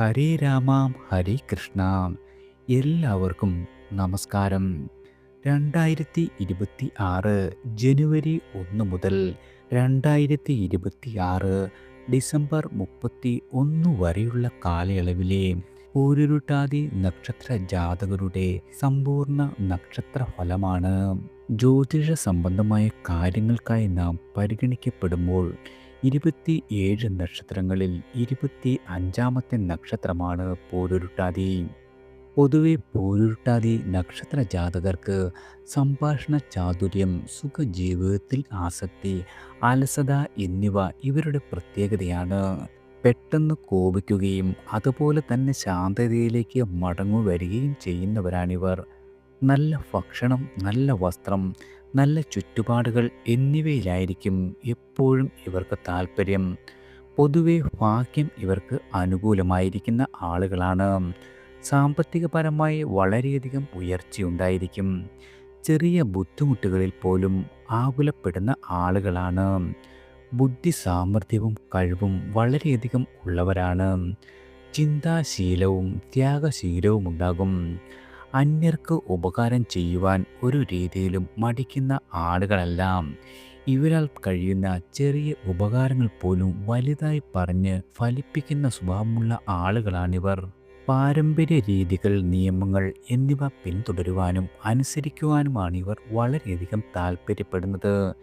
ഹരേ രാമാം ഹരേ കൃഷ്ണ. എല്ലാവർക്കും നമസ്കാരം. രണ്ടായിരത്തി ഇരുപത്തി ആറ് ജനുവരി ഒന്ന് മുതൽ രണ്ടായിരത്തി ഇരുപത്തി ആറ് ഡിസംബർ മുപ്പത്തി ഒന്ന് വരെയുള്ള കാലയളവിലെ പൂരുരുട്ടാതി നക്ഷത്ര ജാതകരുടെ സമ്പൂർണ നക്ഷത്ര ഫലമാണ് ജ്യോതിഷ സംബന്ധമായ കാര്യങ്ങൾക്കായി നാം പരിഗണിക്കപ്പെടുമ്പോൾ ഇരുപത്തി ഏഴ് നക്ഷത്രങ്ങളിൽ ഇരുപത്തി അഞ്ചാമത്തെ നക്ഷത്രമാണ് പോരുരുട്ടാതി. പൊതുവെ പോരുരുട്ടാതി നക്ഷത്ര ജാതകർക്ക് സംഭാഷണ ചാതുര്യം സുഖജീവിതത്തിൽ ആസക്തി അലസത എന്നിവ ഇവരുടെ പ്രത്യേകതയാണ്. പെട്ടെന്ന് കോപിക്കുകയും അതുപോലെ തന്നെ ശാന്തതയിലേക്ക് മടങ്ങു വരികയും ചെയ്യുന്നവരാണിവർ. നല്ല ഭക്ഷണം നല്ല വസ്ത്രം നല്ല ചുറ്റുപാടുകൾ എന്നിവയിലായിരിക്കും എപ്പോഴും ഇവർക്ക് താല്പര്യം പൊതുവെ ഭാഗ്യം ഇവർക്ക് അനുകൂലമായിരിക്കുന്ന ആളുകളാണ്. സാമ്പത്തികപരമായി വളരെയധികം ഉയർച്ചയുണ്ടായിരിക്കും. ചെറിയ ബുദ്ധിമുട്ടുകളിൽ പോലും ആകുലപ്പെടുന്ന ആളുകളാണ്. ബുദ്ധി സാമർഥ്യവും കഴിവും വളരെയധികം ഉള്ളവരാണ്. ചിന്താശീലവും ത്യാഗശീലവും ഉണ്ടാകും അന്യർക്ക് ഉപകാരം ചെയ്യുവാൻ ഒരു രീതിയിലും മടിക്കുന്ന ആളുകളെല്ലാം ഇവരാൽ കഴിയുന്ന ചെറിയ ഉപകാരങ്ങൾ പോലും വലുതായി പറഞ്ഞ് ഫലിപ്പിക്കുന്ന സ്വഭാവമുള്ള ആളുകളാണിവർ. പാരമ്പര്യ രീതികൾ നിയമങ്ങൾ എന്നിവ പിന്തുടരുവാനും അനുസരിക്കുവാനുമാണ് ഇവർ വളരെയധികം താല്പര്യപ്പെടുന്നത്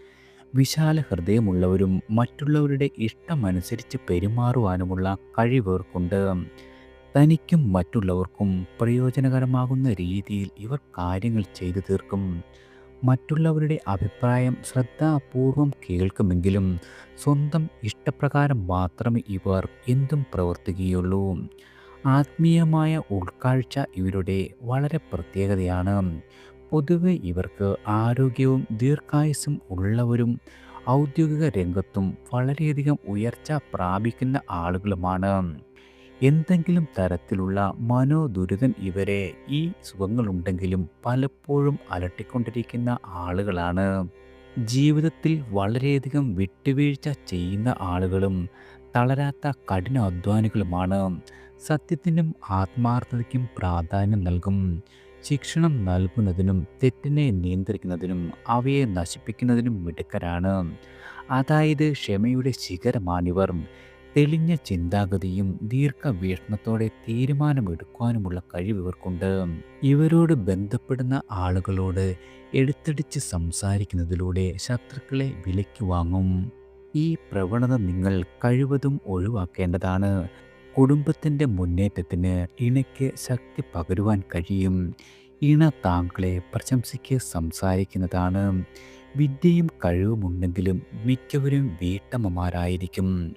വിശാല ഹൃദയമുള്ളവരും മറ്റുള്ളവരുടെ ഇഷ്ടമനുസരിച്ച് പെരുമാറുവാനുമുള്ള കഴിവേർക്കുണ്ട് തനിക്കും മറ്റുള്ളവർക്കും പ്രയോജനകരമാകുന്ന രീതിയിൽ ഇവർ കാര്യങ്ങൾ ചെയ്തു തീർക്കും. മറ്റുള്ളവരുടെ അഭിപ്രായം ശ്രദ്ധാപൂർവം കേൾക്കുമെങ്കിലും സ്വന്തം ഇഷ്ടപ്രകാരം മാത്രമേ ഇവർ എന്തും പ്രവർത്തിക്കുകയുള്ളൂ. ആത്മീയമായ ഉൾക്കാഴ്ച ഇവരുടെ വളരെ പ്രത്യേകതയാണ്. പൊതുവെ ഇവർക്ക് ആരോഗ്യവും ദീർഘായുസ്സും ഉള്ളവരും ഔദ്യോഗിക രംഗത്തും വളരെയധികം ഉയർച്ച പ്രാപിക്കുന്ന ആളുകളുമാണ്. എന്തെങ്കിലും തരത്തിലുള്ള മനോദുരിതം ഇവരെ ഈ സുഖങ്ങളുണ്ടെങ്കിലും പലപ്പോഴും അലട്ടിക്കൊണ്ടിരിക്കുന്ന ആളുകളാണ്. ജീവിതത്തിൽ വളരെയധികം വിട്ടുവീഴ്ച ചെയ്യുന്ന ആളുകളും തളരാത്ത കഠിനാധ്വാനികളുമാണ് സത്യത്തിനും ആത്മാർത്ഥതയ്ക്കും പ്രാധാന്യം നൽകും. ശിക്ഷണം നൽകുന്നതിനും തെറ്റിനെ നിയന്ത്രിക്കുന്നതിനും അവയെ നശിപ്പിക്കുന്നതിനും മിടുക്കരാണ്. അതായത് ക്ഷമയുടെ ശിഖരമാണിവർ. തെളിഞ്ഞ ചിന്താഗതിയും ദീർഘവീക്ഷണത്തോടെ തീരുമാനമെടുക്കുവാനുമുള്ള കഴിവ് ഇവർക്കുണ്ട്. ഇവരോട് ബന്ധപ്പെടുന്ന ആളുകളോട് എടുത്തടിച്ച് സംസാരിക്കുന്നതിലൂടെ ശത്രുക്കളെ വിലയ്ക്ക് വാങ്ങും. ഈ പ്രവണത നിങ്ങൾ കഴിവതും ഒഴിവാക്കേണ്ടതാണ്. കുടുംബത്തിന്റെ മുന്നേറ്റത്തിന് ഇണയ്ക്ക് ശക്തി പകരുവാൻ കഴിയും. ഇണ താങ്കളെ പ്രശംസിക്ക് സംസാരിക്കുന്നതാണ്. വിദ്യയും കഴിവുമുണ്ടെങ്കിലും മിക്കവരും വീട്ടമ്മമാരായിരിക്കും.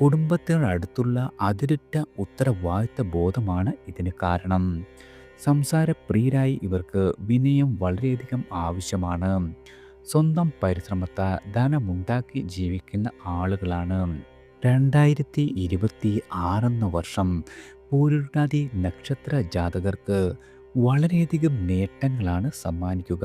കുടുംബത്തിനടുത്തുള്ള അതിരുറ്റ ഉത്തരവാദിത്ത ബോധമാണ് ഇതിന് കാരണം. സംസാരപ്രിയരായി ഇവർക്ക് വിനയം വളരെയധികം ആവശ്യമാണ്. സ്വന്തം പരിശ്രമത്താൽ ധനമുണ്ടാക്കി ജീവിക്കുന്ന ആളുകളാണ്. രണ്ടായിരത്തി ഇരുപത്തി ആറെന്ന വർഷം പൂരുടാതി നക്ഷത്ര ജാതകർക്ക് വളരെയധികം നേട്ടങ്ങളാണ് സമ്മാനിക്കുക.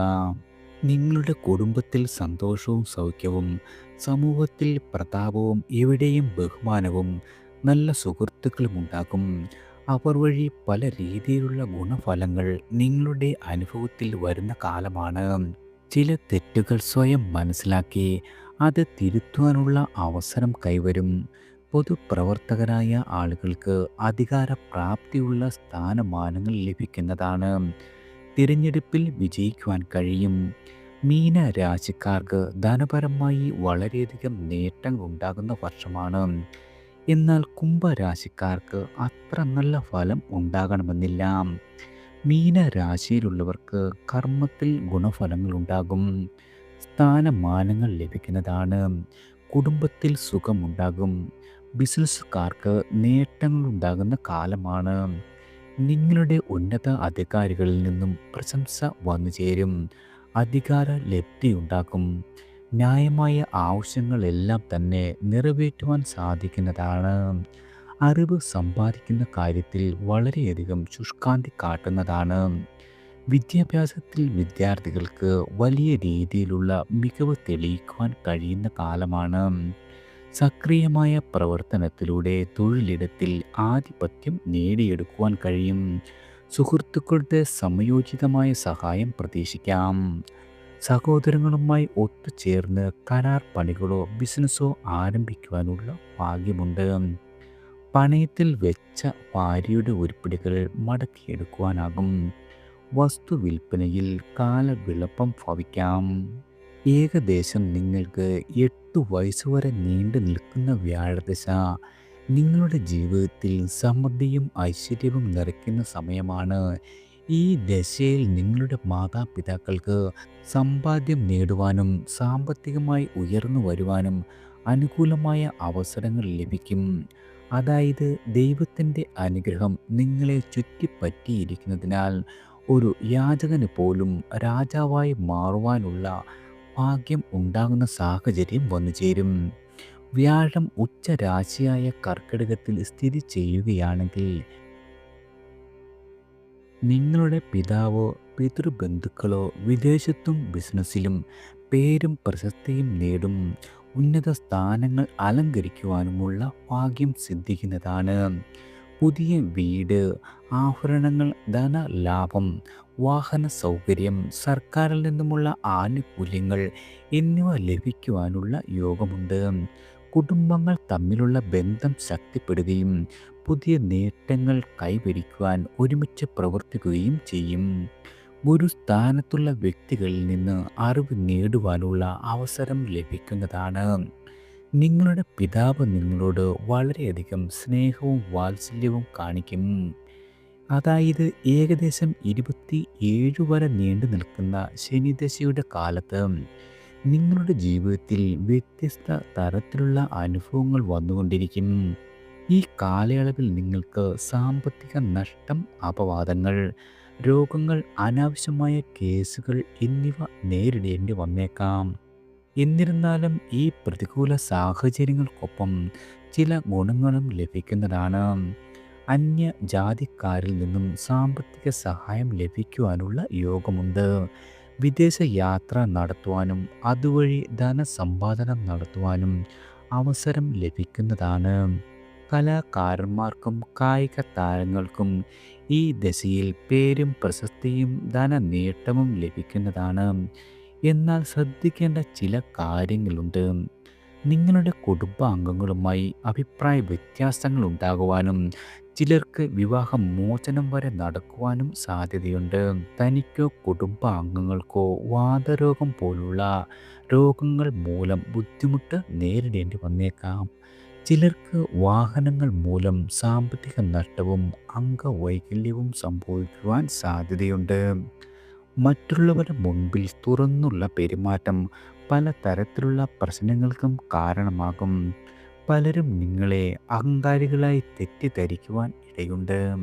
നിങ്ങളുടെ കുടുംബത്തിൽ സന്തോഷവും സൗഖ്യവും സമൂഹത്തിൽ പ്രതാപവും എവിടെയും ബഹുമാനവും നല്ല സുഹൃത്തുക്കളും ഉണ്ടാകും. അവർ വഴി പല രീതിയിലുള്ള ഗുണഫലങ്ങൾ നിങ്ങളുടെ അനുഭവത്തിൽ വരുന്ന കാലമാണ്. ചില തെറ്റുകൾ സ്വയം മനസ്സിലാക്കി അത് തിരുത്തുവാനുള്ള അവസരം കൈവരും. പൊതുപ്രവർത്തകരായ ആളുകൾക്ക് അധികാരപ്രാപ്തിയുള്ള സ്ഥാനമാനങ്ങൾ ലഭിക്കുന്നതാണ്. തിരഞ്ഞെടുപ്പിൽ വിജയിക്കുവാൻ കഴിയും. മീന രാശിക്കാർക്ക് ധനപരമായി വളരെയധികം നേട്ടങ്ങൾ ഉണ്ടാകുന്ന വർഷമാണ്. എന്നാൽ കുംഭരാശിക്കാർക്ക് അത്ര നല്ല ഫലം ഉണ്ടാകണമെന്നില്ല. മീന രാശിയിലുള്ളവർക്ക് കർമ്മത്തിൽ ഗുണഫലങ്ങൾ ഉണ്ടാകും. സ്ഥാനമാനങ്ങൾ ലഭിക്കുന്നതാണ്. കുടുംബത്തിൽ സുഖമുണ്ടാകും. ബിസിനസ്സുകാർക്ക് നേട്ടങ്ങളുണ്ടാകുന്ന കാലമാണ്. നിങ്ങളുടെ ഉന്നത അധികാരികളിൽ നിന്നും പ്രശംസ വന്നു ചേരും. അധികാര ലബ്ധിയുണ്ടാക്കും ന്യായമായ ആവശ്യങ്ങളെല്ലാം തന്നെ നിറവേറ്റുവാൻ സാധിക്കുന്നതാണ്. അറിവ് സമ്പാദിക്കുന്ന കാര്യത്തിൽ വളരെയധികം ശുഷ്കാന്തി കാട്ടുന്നതാണ്. വിദ്യാഭ്യാസത്തിൽ വിദ്യാർത്ഥികൾക്ക് വലിയ രീതിയിലുള്ള മികവ് തെളിയിക്കുവാൻ കഴിയുന്ന കാലമാണ്. സക്രിയമായ പ്രവർത്തനത്തിലൂടെ തൊഴിലിടത്തിൽ ആധിപത്യം നേടിയെടുക്കുവാൻ കഴിയും. സുഹൃത്തുക്കളുടെ സമയോചിതമായ സഹായം പ്രതീക്ഷിക്കാം. സഹോദരങ്ങളുമായി ഒത്തുചേർന്ന് കരാർ പണികളോ ബിസിനസ്സോ ആരംഭിക്കുവാനുള്ള ഭാഗ്യമുണ്ട്. പണയത്തിൽ വെച്ച ഭാര്യയുടെ ഉരുപ്പിടികൾ മടക്കിയെടുക്കുവാനാകും. വസ്തു വിൽപ്പനയിൽ കാലവിളപ്പം ഭവിക്കാം. ഏകദേശം നിങ്ങൾക്ക് എട്ട് വയസ്സുവരെ നീണ്ടു നിൽക്കുന്ന വ്യാഴദശ നിങ്ങളുടെ ജീവിതത്തിൽ സമൃദ്ധിയും ഐശ്വര്യവും നിറയ്ക്കുന്ന സമയമാണ്. ഈ ദശയിൽ നിങ്ങളുടെ മാതാപിതാക്കൾക്ക് സമ്പാദ്യം നേടുവാനും സാമ്പത്തികമായി ഉയർന്നു വരുവാനും അനുകൂലമായ അവസരങ്ങൾ ലഭിക്കും. അതായത് ദൈവത്തിന്റെ അനുഗ്രഹം നിങ്ങളെ ചുറ്റിപ്പറ്റിയിരിക്കുന്നതിനാൽ ഒരു യാചകന് പോലും രാജാവായി മാറുവാനുള്ള ഭാഗ്യം ഉണ്ടാകുന്ന സാഹചര്യം വന്നു ചേരും. വ്യാഴം ഉച്ചരാശിയായ കർക്കിടകത്തിൽ സ്ഥിതി ചെയ്യുകയാണെങ്കിൽ നിങ്ങളുടെ പിതാവോ പിതൃബന്ധുക്കളോ വിദേശത്തും ബിസിനസ്സിലും പേരും പ്രശസ്തിയും നേടും. ഉന്നത സ്ഥാനങ്ങൾ അലങ്കരിക്കുവാനുമുള്ള ഭാഗ്യം സിദ്ധിക്കുന്നതാണ്. പുതിയ വീട് ആഭരണങ്ങൾ ധനലാഭം വാഹന സൗകര്യം സർക്കാരിൽ നിന്നുമുള്ള ആനുകൂല്യങ്ങൾ എന്നിവ ലഭിക്കുവാനുള്ള യോഗമുണ്ട്. കുടുംബങ്ങൾ തമ്മിലുള്ള ബന്ധം ശക്തിപ്പെടുകയും പുതിയ നേട്ടങ്ങൾ കൈവരിക്കുവാൻ ഒരുമിച്ച് പ്രവർത്തിക്കുകയും ചെയ്യും. ഒരു സ്ഥാനത്തുള്ള വ്യക്തികളിൽ നിന്ന് അറിവ് നേടുവാനുള്ള അവസരം ലഭിക്കുന്നതാണ്. നിങ്ങളുടെ പിതാവ് നിങ്ങളോട് വളരെയധികം സ്നേഹവും വാത്സല്യവും കാണിക്കും. അതായത് ഏകദേശം ഇരുപത്തി ഏഴ് വരെ നീണ്ടു നിൽക്കുന്ന ശനിദശയുടെ കാലത്ത് നിങ്ങളുടെ ജീവിതത്തിൽ വ്യത്യസ്ത തരത്തിലുള്ള അനുഭവങ്ങൾ വന്നുകൊണ്ടിരിക്കും. ഈ കാലയളവിൽ നിങ്ങൾക്ക് സാമ്പത്തിക നഷ്ടം അപവാദങ്ങൾ രോഗങ്ങൾ അനാവശ്യമായ കേസുകൾ എന്നിവ നേരിടേണ്ടി വന്നേക്കാം. എന്നിരുന്നാലും ഈ പ്രതികൂല സാഹചര്യങ്ങൾക്കൊപ്പം ചില ഗുണങ്ങളും ലഭിക്കുന്നതാണ്. അന്യ ജാതിക്കാരിൽ നിന്നും സാമ്പത്തിക സഹായം ലഭിക്കുവാനുള്ള യോഗമുണ്ട്. വിദേശ യാത്ര നടത്തുവാനും അതുവഴി ധനസമ്പാദനം നടത്തുവാനും അവസരം ലഭിക്കുന്നതാണ്. കലാകാരന്മാർക്കും കായിക താരങ്ങൾക്കും ഈ ദശയിൽ പേരും പ്രശസ്തിയും ധന നേട്ടവും ലഭിക്കുന്നതാണ്. എന്നാൽ ശ്രദ്ധിക്കേണ്ട ചില കാര്യങ്ങളുണ്ട്. നിങ്ങളുടെ കുടുംബാംഗങ്ങളുമായി അഭിപ്രായ വ്യത്യാസങ്ങൾ ഉണ്ടാകുവാനും ചിലർക്ക് വിവാഹം മോചനം വരെ നടക്കുവാനും സാധ്യതയുണ്ട്. തനിക്കോ കുടുംബാംഗങ്ങൾക്കോ വാതരോഗം പോലുള്ള രോഗങ്ങൾ മൂലം ബുദ്ധിമുട്ട് നേരിടേണ്ടി വന്നേക്കാം. ചിലർക്ക് വാഹനങ്ങൾ മൂലം സാമ്പത്തിക നഷ്ടവും അംഗവൈകല്യവും സംഭവിക്കുവാൻ സാധ്യതയുണ്ട്. മറ്റുള്ളവരുടെ മുൻപിൽ തുറന്നുള്ള പെരുമാറ്റം പല തരത്തിലുള്ള പ്രശ്നങ്ങൾക്കും കാരണമാകും. പലരും നിങ്ങളെ അഹങ്കാരികളായി തെറ്റിദ്ധരിക്കുവാൻ ഇടയുണ്ട്.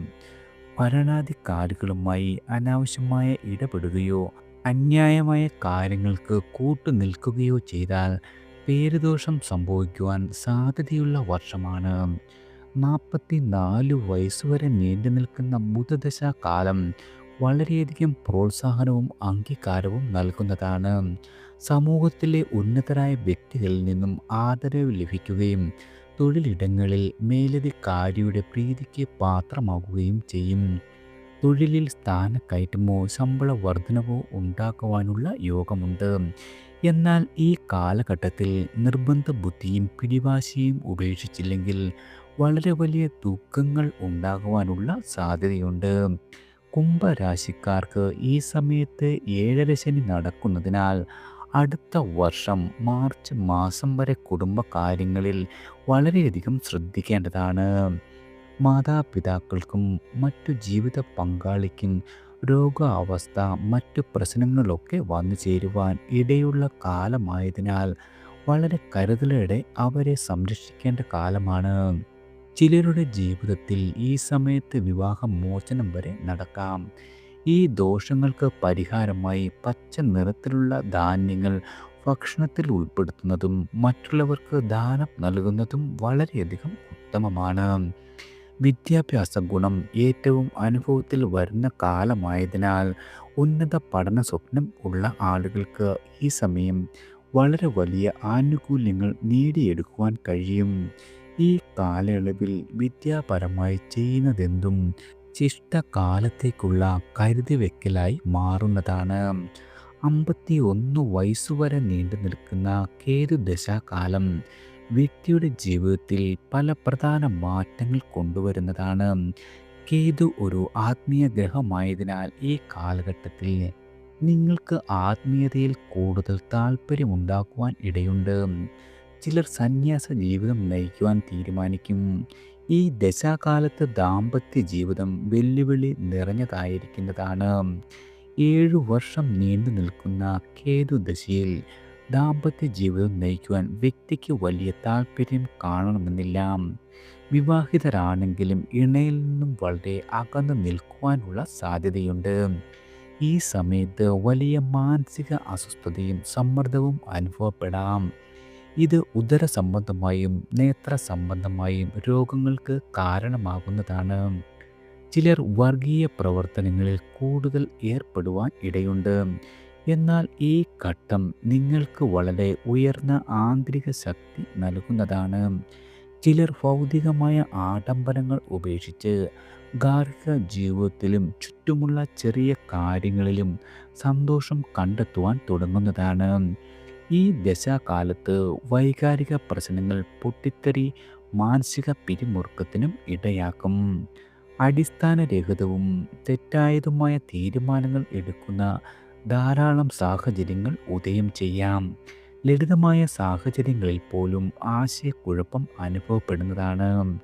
ഭരണാധികാരികളുമായി അനാവശ്യമായ ഇടപെടുകയോ അന്യായമായ കാര്യങ്ങൾക്ക് കൂട്ടു നിൽക്കുകയോ ചെയ്താൽ പേരുദോഷം സംഭവിക്കുവാൻ സാധ്യതയുള്ള വർഷമാണ്. നാൽപ്പത്തി നാല് വയസ്സുവരെ നീണ്ടു നിൽക്കുന്ന ബുധദശ കാലം വളരെയധികം പ്രോത്സാഹനവും അംഗീകാരവും നൽകുന്നതാണ്. സമൂഹത്തിലെ ഉന്നതരായ വ്യക്തികളിൽ നിന്നും ആദരവ് ലഭിക്കുകയും തൊഴിലിടങ്ങളിൽ മേലധികാരിയുടെ പ്രീതിക്ക് പാത്രമാകുകയും ചെയ്യും. തൊഴിലിൽ സ്ഥാനക്കയറ്റമോ ശമ്പള വർധനവോ ഉണ്ടാക്കുവാനുള്ള യോഗമുണ്ട്. എന്നാൽ ഈ കാലഘട്ടത്തിൽ നിർബന്ധ ബുദ്ധിയും പിടിവാശിയും ഉപേക്ഷിച്ചില്ലെങ്കിൽ വളരെ വലിയ ദുഃഖങ്ങൾ ഉണ്ടാകുവാനുള്ള സാധ്യതയുണ്ട്. കുംഭരാശിക്കാർക്ക് ഈ സമയത്ത് ഏഴര ശനി നടക്കുന്നതിനാൽ അടുത്ത വർഷം മാർച്ച് മാസം വരെ കുടുംബകാര്യങ്ങളിൽ വളരെയധികം ശ്രദ്ധിക്കേണ്ടതാണ്. മാതാപിതാക്കൾക്കും മറ്റു ജീവിത പങ്കാളിക്കും രോഗാവസ്ഥ മറ്റു പ്രശ്നങ്ങളൊക്കെ വന്നു ചേരുവാൻ ഇടയുള്ള കാലമായതിനാൽ വളരെ കരുതലോടെ അവരെ സംരക്ഷിക്കേണ്ട കാലമാണ്. ചിലരുടെ ജീവിതത്തിൽ ഈ സമയത്ത് വിവാഹ മോചനം വരെ നടക്കാം. ഈ ദോഷങ്ങൾക്ക് പരിഹാരമായി പച്ച നിറത്തിലുള്ള ധാന്യങ്ങൾ ഭക്ഷണത്തിൽ ഉൾപ്പെടുത്തുന്നതും മറ്റുള്ളവർക്ക് ദാനം നൽകുന്നതും വളരെയധികം ഉത്തമമാണ്. വിദ്യാഭ്യാസ ഗുണം ഏറ്റവും അനുഭവത്തിൽ വരുന്ന കാലമായതിനാൽ ഉന്നത പഠന സ്വപ്നം ഉള്ള ആളുകൾക്ക് ഈ സമയം വളരെ വലിയ ആനുകൂല്യങ്ങൾ നേടിയെടുക്കുവാൻ കഴിയും. ഈ കാലയളവിൽ വിദ്യാപരമായി ചെയ്യുന്നതെന്തും ശിഷ്ടകാലത്തേക്കുള്ള കരുതി വെക്കലായി മാറുന്നതാണ്. അമ്പത്തി ഒന്ന് വയസ്സുവരെ നീണ്ടു നിൽക്കുന്ന കേതുദശാകാലം വ്യക്തിയുടെ ജീവിതത്തിൽ പല പ്രധാന മാറ്റങ്ങൾ കൊണ്ടുവരുന്നതാണ്. കേതു ഒരു ആത്മീയ ഗ്രഹമായതിനാൽ ഈ കാലഘട്ടത്തിൽ നിങ്ങൾക്ക് ആത്മീയതയിൽ കൂടുതൽ താല്പര്യമുണ്ടാക്കുവാൻ ഇടയുണ്ട്. ചിലർ സന്യാസ ജീവിതം നയിക്കുവാൻ തീരുമാനിക്കും. ഈ ദശാകാലത്ത് ദാമ്പത്യ ജീവിതം വെല്ലുവിളി നിറഞ്ഞതായിരിക്കുന്നതാണ്. ഏഴു വർഷം നീണ്ടു നിൽക്കുന്ന കേതുദശയിൽ ദാമ്പത്യ ജീവിതം നയിക്കുവാൻ വ്യക്തിക്ക് വലിയ താല്പര്യം കാണണമെന്നില്ല. വിവാഹിതരാണെങ്കിലും ഇണയിൽ നിന്നും വളരെ അകന്നു നിൽക്കുവാനുള്ള സാധ്യതയുണ്ട്. ഈ സമയത്ത് വലിയ മാനസിക അസ്വസ്ഥതയും സമ്മർദ്ദവും അനുഭവപ്പെടാം. ഇത് ഉദര സംബന്ധമായും നേത്ര സംബന്ധമായും രോഗങ്ങൾക്ക് കാരണമാകുന്നതാണ്. ചിലർ വർഗീയ പ്രവർത്തനങ്ങളിൽ കൂടുതൽ ഏർപ്പെടുവാൻ ഇടയുണ്ട്. എന്നാൽ ഈ ഘട്ടം നിങ്ങൾക്ക് വളരെ ഉയർന്ന ആന്തരിക ശക്തി നൽകുന്നതാണ്. ചിലർ ഭൗതികമായ ആഡംബരങ്ങൾ ഉപേക്ഷിച്ച് ഗാർഹിക ജീവിതത്തിലും ചുറ്റുമുള്ള ചെറിയ കാര്യങ്ങളിലും സന്തോഷം കണ്ടെത്തുവാൻ തുടങ്ങുന്നതാണ്. ഈ ദശാകാലത്ത് വൈകാരിക പ്രശ്നങ്ങൾ പൊട്ടിത്തെറി മാനസിക പിരിമുറുക്കത്തിനും ഇടയാക്കും. അടിസ്ഥാനരഹിതവും തെറ്റായതുമായ തീരുമാനങ്ങൾ എടുക്കുന്ന ധാരാളം സാഹചര്യങ്ങൾ ഉദയം ചെയ്യാം. ലളിതമായ സാഹചര്യങ്ങളിൽ പോലും ആശയക്കുഴപ്പം അനുഭവപ്പെടുന്നതാണ്.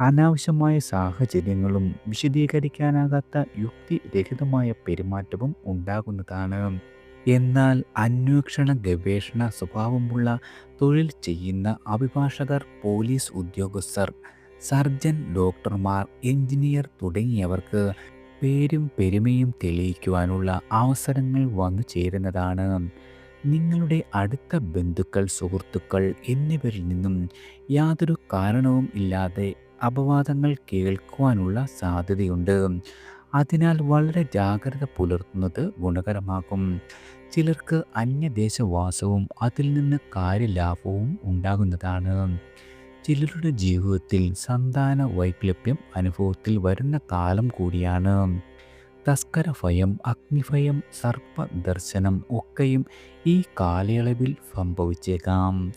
അനാവശ്യമായ സാഹചര്യങ്ങളും വിശദീകരിക്കാനാകാത്ത യുക്തിരഹിതമായ പെരുമാറ്റവും ഉണ്ടാകുന്നതാണ്. എന്നാൽ അന്വേഷണ ഗവേഷണ സ്വഭാവമുള്ള തൊഴിൽ ചെയ്യുന്ന അഭിഭാഷകർ പോലീസ് ഉദ്യോഗസ്ഥർ സർജൻ ഡോക്ടർമാർ എഞ്ചിനീയർ തുടങ്ങിയവർക്ക് പേരും പെരുമയും തെളിയിക്കുവാനുള്ള അവസരങ്ങൾ വന്നു ചേരുന്നതാണ്. നിങ്ങളുടെ അടുത്ത ബന്ധുക്കൾ സുഹൃത്തുക്കൾ എന്നിവരിൽ നിന്നും യാതൊരു കാരണവും ഇല്ലാതെ അപവാദങ്ങൾ കേൾക്കുവാനുള്ള സാധ്യതയുണ്ട്. അതിനാൽ വളരെ ജാഗ്രത പുലർത്തുന്നത് ഗുണകരമാകും. ചിലർക്ക് അന്യദേശവാസവും അതിൽ നിന്ന് കാര്യലാഭവും ഉണ്ടാകുന്നതാണ്. ചിലരുടെ ജീവിതത്തിൽ സന്താന വൈക്ലഭ്യം അനുഭവത്തിൽ വരുന്ന കാലം കൂടിയാണ്. തസ്കരഭയം അഗ്നിഭയം സർപ്പദർശനം ഒക്കെയും ഈ കാലയളവിൽ സംഭവിച്ചേക്കാം.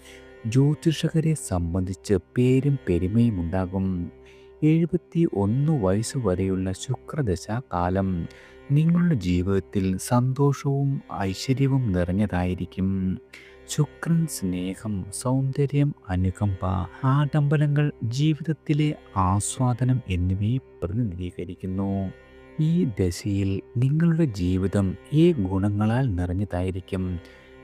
ജ്യോതിഷകരെ സംബന്ധിച്ച് പേരും പെരുമയും ഉണ്ടാകും. എഴുപത്തി ഒന്ന് വയസ്സ് വരെയുള്ള ശുക്രദശ കാലം നിങ്ങളുടെ ജീവിതത്തിൽ സന്തോഷവും ഐശ്വര്യവും നിറഞ്ഞതായിരിക്കും. ശുക്രൻ സ്നേഹം സൗന്ദര്യം അനുകമ്പ ആഡംബരങ്ങൾ ജീവിതത്തിലെ ആസ്വാദനം എന്നിവയെ പ്രതിനിധീകരിക്കുന്നു. ഈ ദശയിൽ നിങ്ങളുടെ ജീവിതം ഈ ഗുണങ്ങളാൽ നിറഞ്ഞതായിരിക്കും.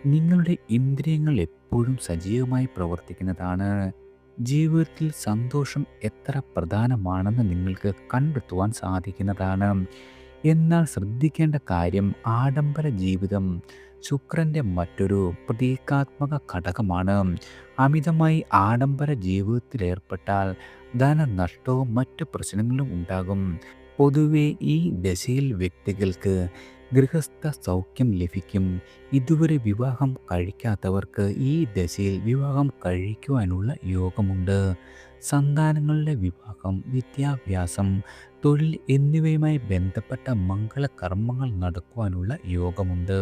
നിങ്ങളുടെ ഇന്ദ്രിയങ്ങൾ എപ്പോഴും സജീവമായി പ്രവർത്തിക്കുന്നതാണ്. ജീവിതത്തിൽ സന്തോഷം എത്ര പ്രധാനമാണെന്ന് നിങ്ങൾക്ക് കണ്ടെത്തുവാൻ സാധിക്കുന്നതാണ്. എന്നാൽ ശ്രദ്ധിക്കേണ്ട കാര്യം ആഡംബര ജീവിതം ശുക്രന്റെ മറ്റൊരു പ്രതീകാത്മക ഘടകമാണ്. അമിതമായി ആഡംബര ജീവിതത്തിലേർപ്പെട്ടാൽ ധനനഷ്ടവും മറ്റു പ്രശ്നങ്ങളും ഉണ്ടാകും. പൊതുവെ ഈ ദശയിൽ വ്യക്തികൾക്ക് ഗൃഹസ്ഥ സൗഖ്യം ലഭിക്കും. ഇതുവരെ വിവാഹം കഴിക്കാത്തവർക്ക് ഈ ദശയിൽ വിവാഹം കഴിക്കുവാനുള്ള യോഗമുണ്ട്. സന്താനങ്ങളുടെ വിവാഹം വിദ്യാഭ്യാസം തൊഴിൽ എന്നിവയുമായി ബന്ധപ്പെട്ട മംഗളകർമ്മങ്ങൾ നടക്കുവാനുള്ള യോഗമുണ്ട്.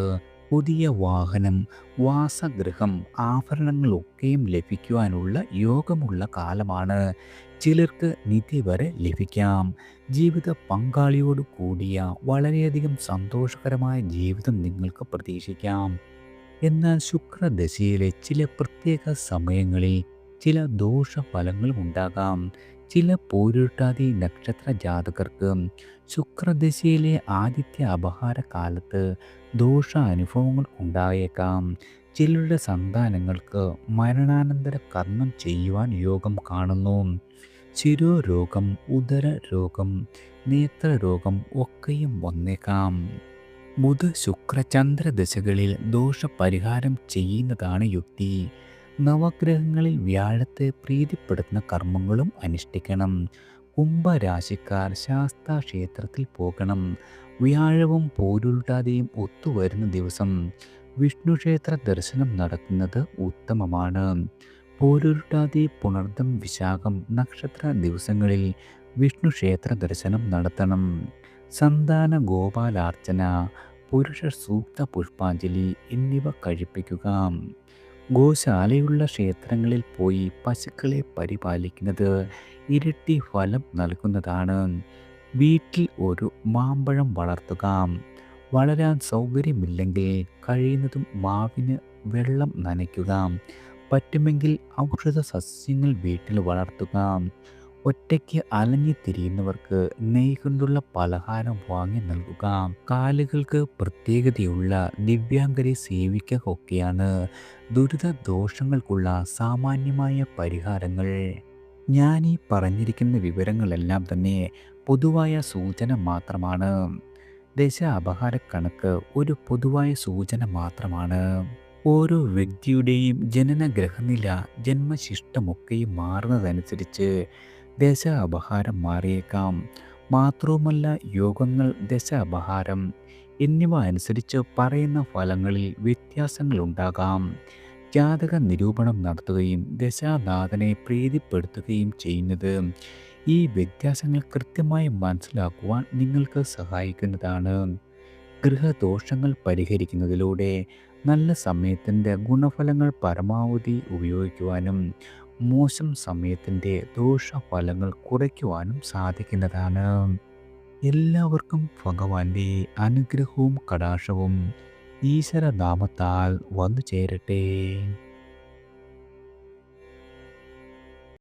പുതിയ വാഹനം വാസഗൃഹം ആഭരണങ്ങളൊക്കെയും ലഭിക്കുവാനുള്ള യോഗമുള്ള കാലമാണ്. ചിലർക്ക് നിധി വരെ ലഭിക്കാം. ജീവിത പങ്കാളിയോട് കൂടിയ വളരെയധികം സന്തോഷകരമായ ജീവിതം നിങ്ങൾക്ക് പ്രതീക്ഷിക്കാം. എന്നാൽ ശുക്രദശയിലെ ചില പ്രത്യേക സമയങ്ങളിൽ ചില ദോഷഫലങ്ങളും ഉണ്ടാകാം. ചില പോരുട്ടാതി നക്ഷത്ര ജാതകർക്ക് ശുക്രദശയിലെ ആദിത്യ അപഹാര കാലത്ത് ദോഷ അനുഭവങ്ങൾ ഉണ്ടായേക്കാം. ചിലരുടെ സന്താനങ്ങൾക്ക് മരണാനന്തര കർമ്മം ചെയ്യുവാൻ യോഗം കാണുന്നു. ശിരോരോഗം ഉദര രോഗം നേത്രരോഗം ഒക്കെയും വന്നേക്കാം. ബുധ ശുക്ര ചന്ദ്ര ദശകളിൽ ദോഷപരിഹാരം ചെയ്യുന്നതാണ് യുക്തി. നവഗ്രഹങ്ങളിൽ വ്യാഴത്തെ പ്രീതിപ്പെടുത്തുന്ന കർമ്മങ്ങളും അനുഷ്ഠിക്കണം. കുംഭരാശിക്കാർ ശാസ്താ ക്ഷേത്രത്തിൽ പോകണം. വ്യാഴവും പോരുൾട്ടാതെയും ഒത്തുവരുന്ന ദിവസം വിഷ്ണു ക്ഷേത്ര ദർശനം നടത്തുന്നത് ഉത്തമമാണ്. പോരുരുട്ടാതി പുണർദം വിശാഖം നക്ഷത്ര ദിവസങ്ങളിൽ വിഷ്ണു ക്ഷേത്ര ദർശനം നടത്തണം. സന്താന ഗോപാലാർച്ചന പുരുഷ സൂക്ത പുഷ്പാഞ്ജലി എന്നിവ കഴിപ്പിക്കുക. ഗോശാലയുള്ള ക്ഷേത്രങ്ങളിൽ പോയി പശുക്കളെ പരിപാലിക്കുന്നത് ഇരട്ടി ഫലം നൽകുന്നതാണ്. വീട്ടിൽ ഒരു മാമ്പഴം വളർത്തുക. വളരാൻ സൗകര്യമില്ലെങ്കിൽ കഴിയുന്നതും മാവിന് വെള്ളം നനയ്ക്കുക. പറ്റുമെങ്കിൽ ഔഷധ സസ്യങ്ങൾ വീട്ടിൽ വളർത്തുക. ഒറ്റയ്ക്ക് അലഞ്ഞു തിരിയുന്നവർക്ക് നെയ് കൊണ്ടുള്ള പലഹാരം വാങ്ങി നൽകുക. കാലുകൾക്ക് പ്രത്യേകതയുള്ള ദിവ്യാംഗരെ സേവിക്കുക ഒക്കെയാണ് ദുരിത ദോഷങ്ങൾക്കുള്ള സാമാന്യമായ പരിഹാരങ്ങൾ. ഞാൻ ഈ പറഞ്ഞിരിക്കുന്ന വിവരങ്ങളെല്ലാം തന്നെ പൊതുവായ സൂചന മാത്രമാണ്. ദശ അപഹാരക്കണക്ക് ഒരു പൊതുവായ സൂചന മാത്രമാണ്. ഓരോ വ്യക്തിയുടെയും ജനന ഗ്രഹനില ജന്മശിഷ്ടമൊക്കെയും മാറുന്നതനുസരിച്ച് ദശ അപഹാരം മാറിയേക്കാം. മാത്രവുമല്ല യോഗങ്ങൾ ദശ അപഹാരം എന്നിവ അനുസരിച്ച് പറയുന്ന ഫലങ്ങളിൽ വ്യത്യാസങ്ങളുണ്ടാകാം ജാതക നിരൂപണം നടത്തുകയും ദശാനാഥനെ പ്രീതിപ്പെടുത്തുകയും ചെയ്യുന്നത് ഈ വ്യത്യാസങ്ങൾ കൃത്യമായി മനസ്സിലാക്കുവാൻ നിങ്ങൾക്ക് സഹായിക്കുന്നതാണ്. ഗൃഹദോഷങ്ങൾ പരിഹരിക്കുന്നതിലൂടെ നല്ല സമയത്തിന്റെ ഗുണഫലങ്ങൾ പരമാവധി ഉപയോഗിക്കുവാനും മോശം സമയത്തിന്റെ ദോഷഫലങ്ങൾ കുറയ്ക്കുവാനും സാധിക്കുന്നതാണ്. എല്ലാവർക്കും ഭഗവാന്റെ അനുഗ്രഹവും കടാക്ഷവും ഈശ്വരനാമത്താൽ വന്നു ചേരട്ടെ